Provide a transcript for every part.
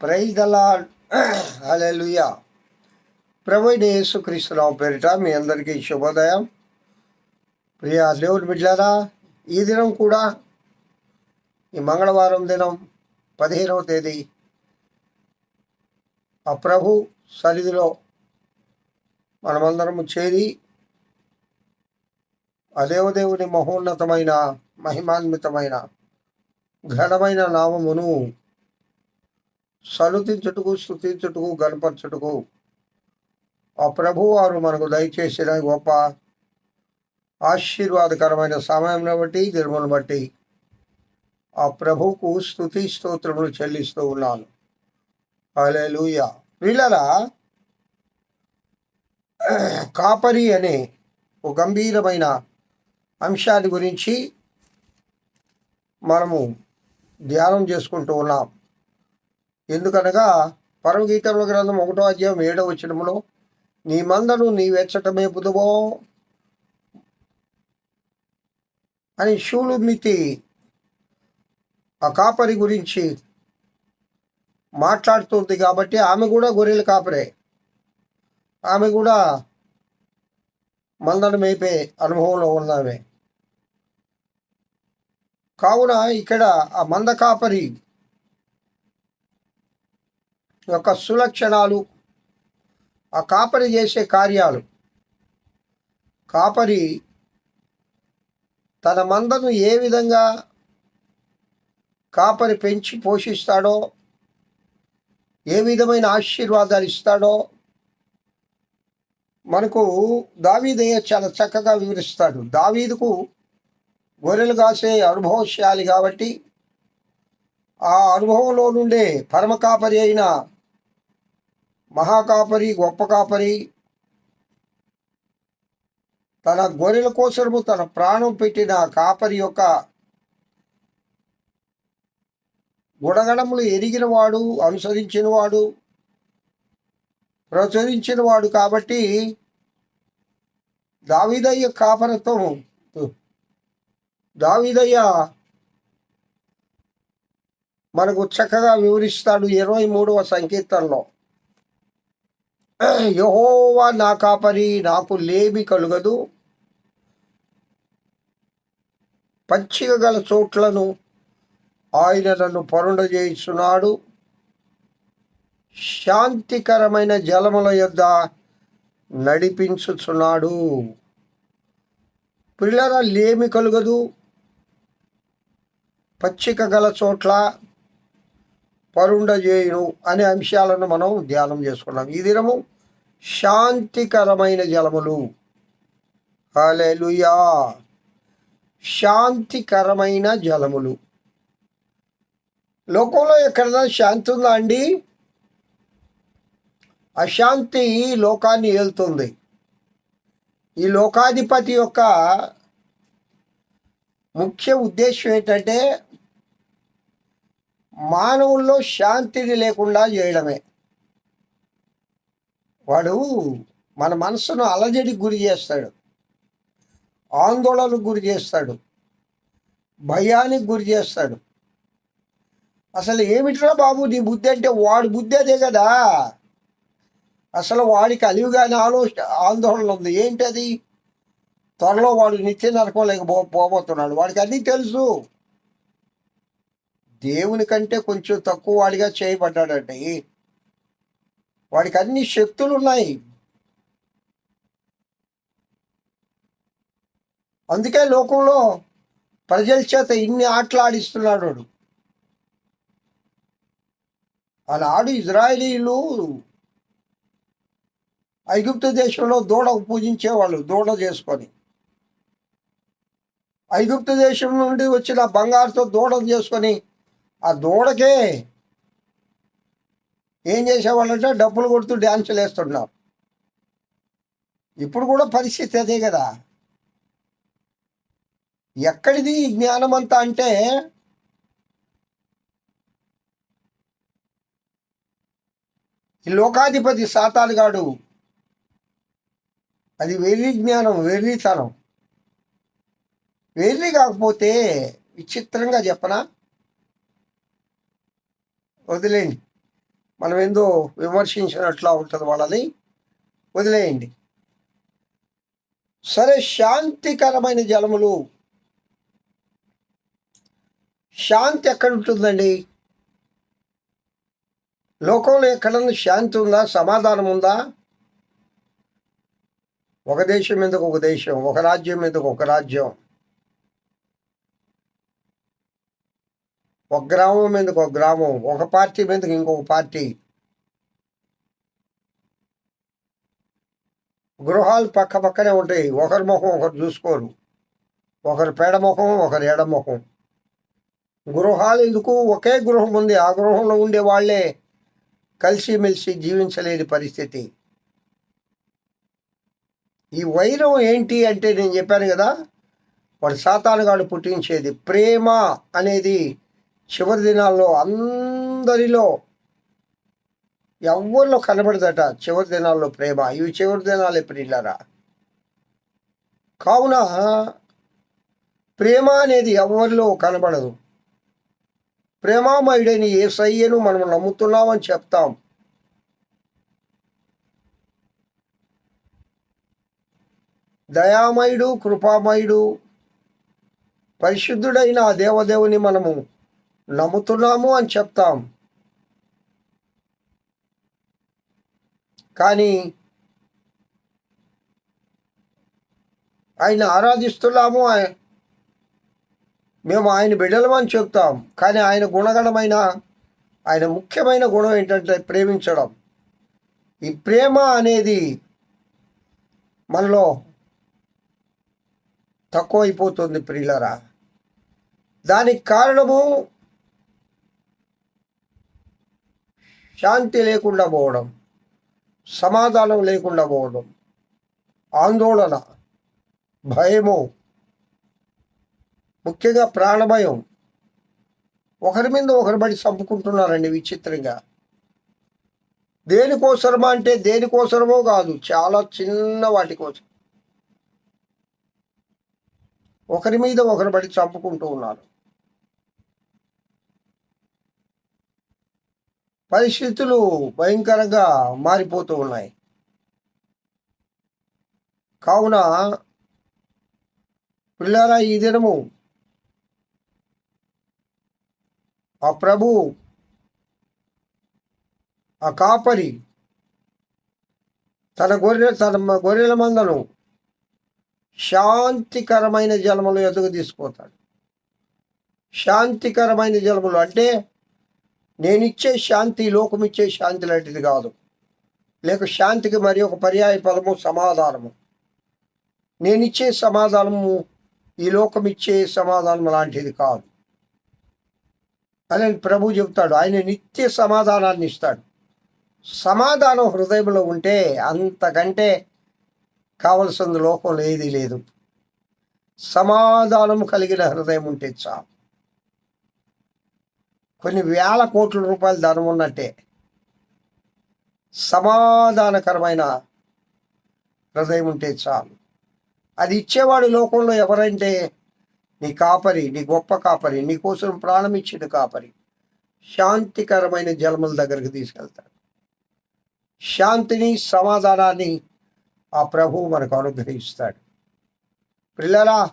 Praise దలా hallelujah ప్రవైన యేసుక్రీస్తురావు పేరిట మీ అందరికీ శుభోదయం. ప్రియ దేవుడి బిడ్డారా ఈ దినం కూడా ఈ మంగళవారం దినం పదిహేనవ తేదీ ఆ ప్రభు సన్నిధిలో మనమందరము చేరి ఆ దేవదేవుని మహోన్నతమైన మహిమాన్వితమైన ఘనమైన నామమును సలుతించుటకు స్థుతించుటకు గణపరచుటకు. ఆ ప్రభు వారు మనకు దయచేసిన గొప్ప ఆశీర్వాదకరమైన సమయంలో బట్టి దినమును బట్టి ఆ ప్రభువుకు స్థుతి స్తోత్రములు చెల్లిస్తూ ఉన్నాను. అలే లూయ వీళ్ళలా కాపరి అనే ఒక గంభీరమైన అంశాన్ని గురించి మనము ధ్యానం చేసుకుంటూ ఉన్నాం. ఎందుకనగా పరమగీతముల గ్రంథం ఒకటో అధ్యాయం ఏడవ వచ్చినములో నీ మందను నీ వెచ్చటమే పుదువో అని షూలుమితి ఆ కాపరి గురించి మాట్లాడుతుంది కాబట్టి ఆమె కూడా గొర్రెల కాపరే. ఆమె కూడా మందను మేపే అనుభవంలో ఉన్నామే కావున ఇక్కడ ఆ మంద కాపరి యొక్క సులక్షణాలు ఆ కాపరి చేసే కార్యాలు. కాపరి తన మందను ఏ విధంగా కాపరి పెంచి పోషిస్తాడో ఏ విధమైన ఆశీర్వాదాలు ఇస్తాడో మనకు దావీదయ్య చాలా చక్కగా వివరిస్తాడు. దావీదుకు గొర్రెలు కాసే అనుభవశాలి కాబట్టి ఆ అనుభవంలో నుండే పరమ కాపరి అయిన మహాకాపరి గొప్ప కాపరి. తన గొర్రెల కోసము తన ప్రాణం పెట్టిన కాపరి యొక్క గుణగణములు ఎరిగినవాడు అనుసరించినవాడు ప్రచురించినవాడు కాబట్టి దావిదయ్య కాపరత్వం దావిదయ్య మనకు చక్కగా వివరిస్తాడు ఇరవై మూడవ సంకీర్తనలో. యహోవా నా కాపరి నాకు లేమి కలుగదు. పచ్చిక గల చోట్లను ఆయన నన్ను పరుండ శాంతికరమైన జలముల యొద్ద నడిపించుచున్నాడు. పిల్లల లేమి కలుగదు. పచ్చిక గల చోట్ల పరుండజేయును అనే అంశాలను మనం ధ్యానం చేసుకున్నాం. ఈ దినము శాంతికరమైన జలములు. హలెలుయా శాంతికరమైన జలములు. లోకంలో ఎక్కడైనా శాంతి ఉందా అండి? అశాంతి లోకాన్ని ఏలుతుంది. ఈ లోకాధిపతి యొక్క ముఖ్య ఉద్దేశం ఏంటంటే మానవుల్లో శాంతిని లేకుండా చేయడమే. వాడు మన మనసును అలజడికి గురి చేస్తాడు. ఆందోళనకు గురి చేస్తాడు. భయానికి గురి చేస్తాడు. అసలు ఏమిట్రా బాబు నీ బుద్ధి అంటే వాడి బుద్ధి అదే కదా. అసలు వాడికి అలివిగానే ఆలోచన ఆందోళన ఉంది. ఏంటది? త్వరలో వాడు నిత్య నరకలేక పో పోబోతున్నాడు. వాడికి అన్నీ తెలుసు. దేవుని కంటే కొంచెం తక్కువ వాడిగా చేయబడ్డాడండి. వాడికి అన్ని శక్తులు ఉన్నాయి. అందుకే లోకంలో ప్రజల చేత ఇన్ని ఆటలు ఆడిస్తున్నాడు వాడు. ఆడు ఇజ్రాయలీలు ఐగుప్తు దేశంలో దూడకు పూజించేవాళ్ళు దూడ చేసుకొని. ఐగుప్తు దేశం నుండి వచ్చిన బంగారుతో దూడలు చేసుకొని ఆ దూడకే ఏం చేసేవాళ్ళంటే డబ్బులు కొడుతూ డ్యాన్సులు వేస్తున్నారు ఇప్పుడు కూడా పరిస్థితి అదే కదా. ఎక్కడిది ఈ జ్ఞానం అంతా అంటే ఈ లోకాధిపతి సాతానుగాడు అది వెర్రి జ్ఞానం వెర్రితనం. వెర్రి కాకపోతే విచిత్రంగా చెప్పనా? వదిలేయండి. మనం ఏందో విమర్శించినట్లా ఉంటుంది వాళ్ళని. వదిలేయండి. సరే శాంతికరమైన జలములు. శాంతి ఎక్కడ ఉంటుందండి లోకంలో ఎక్కడన్నా శాంతి ఉందా? సమాధానం ఉందా? ఒక దేశం ఎందుకు ఒక దేశం? ఒక రాజ్యం మీదకు ఒక రాజ్యం? ఒక గ్రామం మీదకు ఒక గ్రామం. ఒక పార్టీ మీదకి ఇంకొక పార్టీ. గృహాలు పక్క పక్కనే ఉంటాయి. ఒకరి ముఖం ఒకరు చూసుకోరు. ఒకరు పేడ ముఖం ఒకరి ఎడ ముఖం గృహాలు ఎందుకు? ఒకే గృహం ఉంది. ఆ గృహంలో ఉండే వాళ్ళే కలిసిమెలిసి జీవించలేని పరిస్థితి. ఈ వైరం ఏంటి అంటే నేను చెప్పాను కదా వాడు సాతానుగాడు పుట్టించేది ప్రేమ అనేది చివరి దినాల్లో అందరిలో ఎవరిలో కనబడదట చివరి దినాల్లో ప్రేమ. ఇవి చివరి దినాలే ప్రియులరా కావున ప్రేమ అనేది ఎవరిలో కనబడదు. ప్రేమామయుడైన ఏ సయ్యను మనం నమ్ముతున్నామని చెప్తాం. దయామయుడు కృపామయుడు పరిశుద్ధుడైన ఆ దేవదేవుని మనము నమ్ముతున్నాము అని చెప్తాం. కానీ ఆయన ఆరాధిస్తున్నాము మేము ఆయన బిడ్డలమని చెప్తాం. కానీ ఆయన గుణగణమైన ఆయన ముఖ్యమైన గుణం ఏంటంటే ప్రేమించడం. ఈ ప్రేమ అనేది మనలో తక్కువైపోతుంది ప్రియులరా. దానికి కారణము శాంతి లేకుండా పోవడం సమాధానం లేకుండా పోవడం ఆందోళన భయము ముఖ్యంగా ప్రాణభయం. ఒకరి మీద ఒకరి బడి చంపుకుంటున్నారండి విచిత్రంగా. దేనికోసరమా అంటే దేనికోసరమో కాదు చాలా చిన్న వాటి కోసం. ఒకరి మీద ఒకరు బడి చంపుకుంటూ ఉన్నారు. పరిస్థితులు భయంకరంగా మారిపోతూ ఉన్నాయి. కావున పిల్లరా ఈ దినము ఆ ప్రభు ఆ కాపరి తన గొర్రె తన గొర్రెల మందను శాంతికరమైన జలములు ఎదుగు తీసుకుపోతాడు శాంతికరమైన జలములు అంటే నేనిచ్చే శాంతి లోకం ఇచ్చే శాంతి లాంటిది కాదు. లేక శాంతికి మరి ఒక పర్యాయ పదము సమాధానము. నేనిచ్చే సమాధానము ఈ లోకం ఇచ్చే సమాధానం లాంటిది కాదు. అని ప్రభు చెబుతాడు ఆయన నిత్య సమాధానాన్ని ఇస్తాడు. సమాధానం హృదయంలో ఉంటే అంతకంటే కావలసింది లోకంలో ఏదీ లేదు. సమాధానం కలిగిన హృదయం ఉంటే చాలు. కొన్ని వేల కోట్ల రూపాయల ధనం ఉన్నట్టే. సమాధానకరమైన హృదయం ఉంటే చాలు. అది ఇచ్చేవాడు లోకంలో ఎవరంటే నీ కాపరి నీ గొప్ప కాపరి నీ కోసం ప్రాణం ఇచ్చిన కాపరి. శాంతికరమైన జలముల దగ్గరికి తీసుకెళ్తాడు. శాంతిని సమాధానాన్ని ఆ ప్రభువు మనకు అనుగ్రహిస్తాడు. పిల్లలా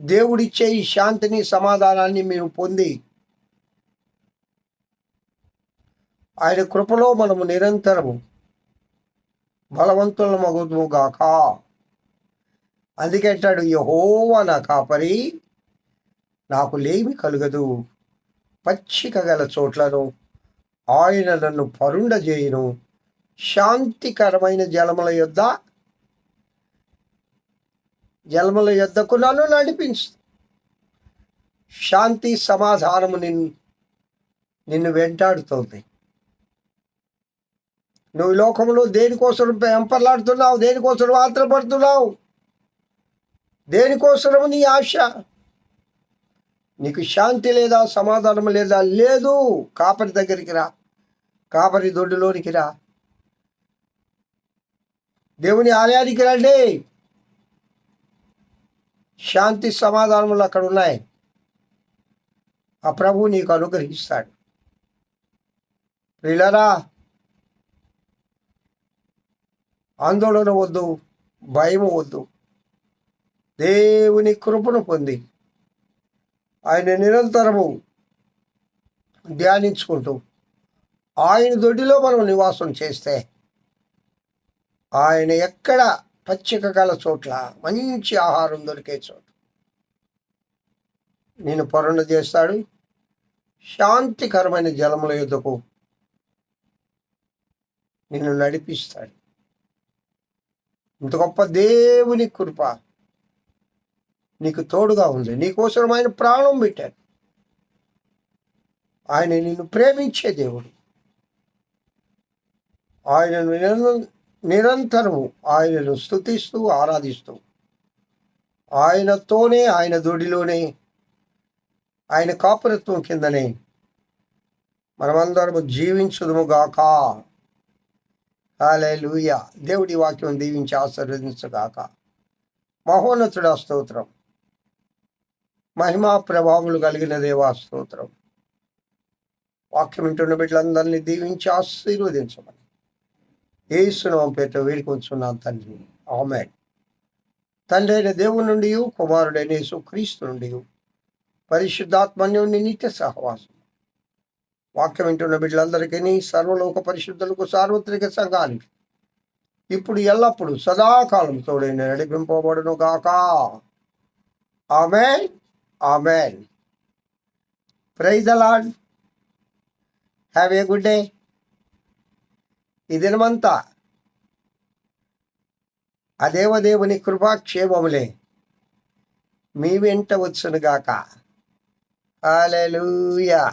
దేవుడిచ్చే ఈ శాంతిని సమాధానాన్ని మీరు పొంది ఆయన కృపలో మనము నిరంతరము బలవంతుల గాక. అందుకే అంటాడు యహోవా నా కాపరి నాకు లేమి కలుగదు. పచ్చిక గల చోట్లను ఆయన నన్ను పరుండజేయును. శాంతికరమైన జలముల యొద్ద జలముల యొద్దకు నన్ను నడిపించు. శాంతి సమాధానము నిన్ను నిన్ను వెంటాడుతోంది. నువ్వు లోకంలో దేనికోసం ఎంపర్లాడుతున్నావు? దేనికోసం ఆత్రపడుతున్నావు? దేనికోసము నీ ఆశ? నీకు శాంతి లేదా సమాధానం లేదా? లేదు. కాపరి దగ్గరికి రా. కాపరి దొడ్డులోనికి రా. దేవుని ఆలయానికి రండి. శాంతి సమాధానములు అక్కడ ఉన్నాయి. ఆ ప్రభు నీకు అనుగ్రహిస్తాడు. ప్రిలరా ఆందోళన వద్దు భయం వద్దు. దేవుని కృపను పొంది ఆయన నిరంతరము ధ్యానించుకుంటూ ఆయన దొడ్డిలో మనం నివాసం చేస్తే ఆయన ఎక్కడ పచ్చిక గల చోట్ల మంచి ఆహారం దొరికే చోట. నేను పొరణ చేస్తాడు శాంతికరమైన జలముల యుద్ధకు నిన్ను నడిపిస్తాడు. ఇంత గొప్ప దేవుని కృప నీకు తోడుగా ఉంది. నీకోసం ఆయన ప్రాణం పెట్టాడు. ఆయన నిన్ను ప్రేమించే దేవుడు. ఆయనను నిరంతరము ఆయనను స్థుతిస్తూ ఆరాధిస్తూ ఆయనతోనే ఆయన దొడిలోనే ఆయన కాపురత్వం కిందనే మనమందరము జీవించుదుము గాక. హాలూయ దేవుడి వాక్యం దీవించి ఆశీర్వదించగాక. మహోన్నతుడ స్తోత్రం. మహిమా ప్రభావములు కలిగిన దేవా స్తోత్రం. వాక్యం వింటున్న బిడ్డలందరినీ దీవించి ఆశీర్వదించమని. ఏసునామం పేట వేడుకొంచున్నాను తండ్రి. ఆమె తండ్రి అయిన దేవుడి నుండి కుమారుడైన యేసు క్రీస్తు నుండి పరిశుద్ధాత్మన్యుని నిత్య సహవాసం. వాక్యం వింటున్న బిడ్డలందరికీ సర్వలోక పరిశుద్ధులకు సార్వత్రిక సంఘానికి ఇప్పుడు ఎల్లప్పుడు సదాకాలం తోడైన నడిపింపబడును గాక. ఆమెన్. ఆమెన్. ప్రైజ్ అలాడ్ హ్యావ్ ఏ గుడ్ డే. ఈ దినమంతా ఆ దేవదేవుని కృపాక్షేమములే మీ వెంట వచ్చునుగాక హల్లెలూయా.